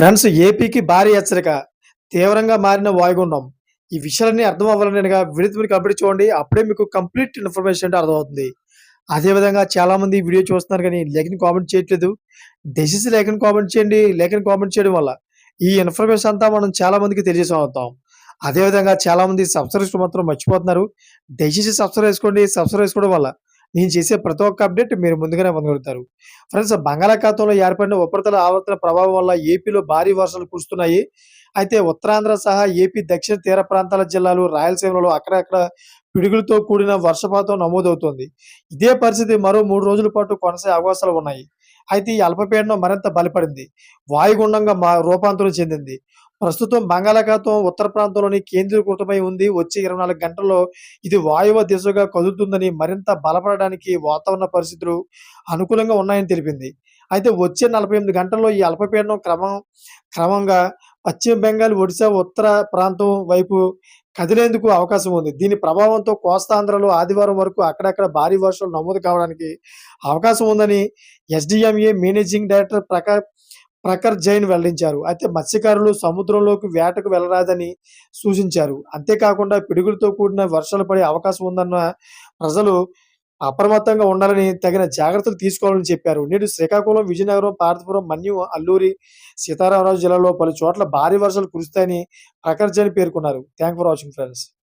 Friends ఏపీకి భారీ హెచ్చరిక. తీవ్రంగా మారిన వాయుగుండం. ఈ విషయాలన్నీ అర్థం అవ్వాలనేగా వీడియో మీరు కంప్లీట్ చూడండి. అప్పుడే మీకు కంప్లీట్ ఇన్ఫర్మేషన్ అంటే అర్థమవుతుంది. అదేవిధంగా చాలామంది వీడియో చూస్తున్నారు కానీ లేఖని కామెంట్ చేయట్లేదు. దయచేసి లేఖని కామెంట్ చేయండి. లేఖని కామెంట్ చేయడం వల్ల ఈ ఇన్ఫర్మేషన్ అంతా మనం చాలామందికి మందికి అవుతాం అదేవిధంగా చాలామంది సబ్స్క్రైబ్ మాత్రం మర్చిపోతున్నారు. దయచేసి సబ్స్క్రైబ్ చేసుకోండి. సబ్స్క్రైబ్ చేసుకోవడం వల్ల నేను చేసే ప్రతి ఒక్క అప్డేట్ మీరు ముందుగానే పొందగలుగుతారు. ఫ్రెండ్స్ బంగాళాఖాతంలో ఏర్పడిన ఉపరితల ఆవర్తన ప్రభావం వల్ల ఏపీలో భారీ వర్షాలు కురుస్తున్నాయి. అయితే ఉత్తరాంధ్ర సహా ఏపీ దక్షిణ తీర ప్రాంతాల జిల్లాలు రాయలసీమలో అక్కడక్కడ పిడుగులతో కూడిన వర్షపాతం నమోదవుతోంది. ఇదే పరిస్థితి మరో మూడు రోజుల పాటు కొనసాగే అవకాశాలు ఉన్నాయి. అయితే ఈ అల్పపీడనం మరింత బలపడింది. వాయుగుండంగా మా రూపాంతరం చెందింది. ప్రస్తుతం బంగాళాఖాతం ఉత్తర ప్రాంతంలోని కేంద్రీకృతమై ఉంది. వచ్చే ఇరవై నాలుగు గంటల్లో ఇది వాయువ దిశగా కదులుతుందని మరింత బలపడడానికి వాతావరణ పరిస్థితులు అనుకూలంగా ఉన్నాయని తెలిపింది. అయితే వచ్చే నలభై ఎనిమిది గంటల్లో ఈ అల్పపీడనం క్రమం క్రమంగా పశ్చిమ బెంగాల్ ఒడిశా ఉత్తర ప్రాంతం వైపు కదిలేందుకు అవకాశం ఉంది. దీని ప్రభావంతో కోస్తాంధ్రలో ఆదివారం వరకు అక్కడక్కడ భారీ వర్షాలు నమోదు కావడానికి అవకాశం ఉందని SDMA managing director Prakash Prakhar Jain వెల్లడించారు అయితే మత్స్యకారులు సముద్రంలోకి వేటకు వెళ్ళరాదని సూచించారు. అంతేకాకుండా పిడుగులతో కూడిన వర్షాలు పడే అవకాశం ఉందన్న ప్రజలు అప్రమత్తంగా ఉండాలని తగిన జాగ్రత్తలు తీసుకోవాలని చెప్పారు. నేడు శ్రీకాకుళం విజయనగరం పార్థపురం మన్యం అల్లూరి సీతారామరాజు జిల్లాలో పలు చోట్ల భారీ వర్షాలు కురుస్తాయని ప్రఖర్ జైన్ పేర్కొన్నారు. Thank for watching friends.